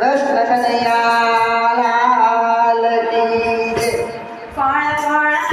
કૃષ્ણ કનૈયા લાલ કી જય.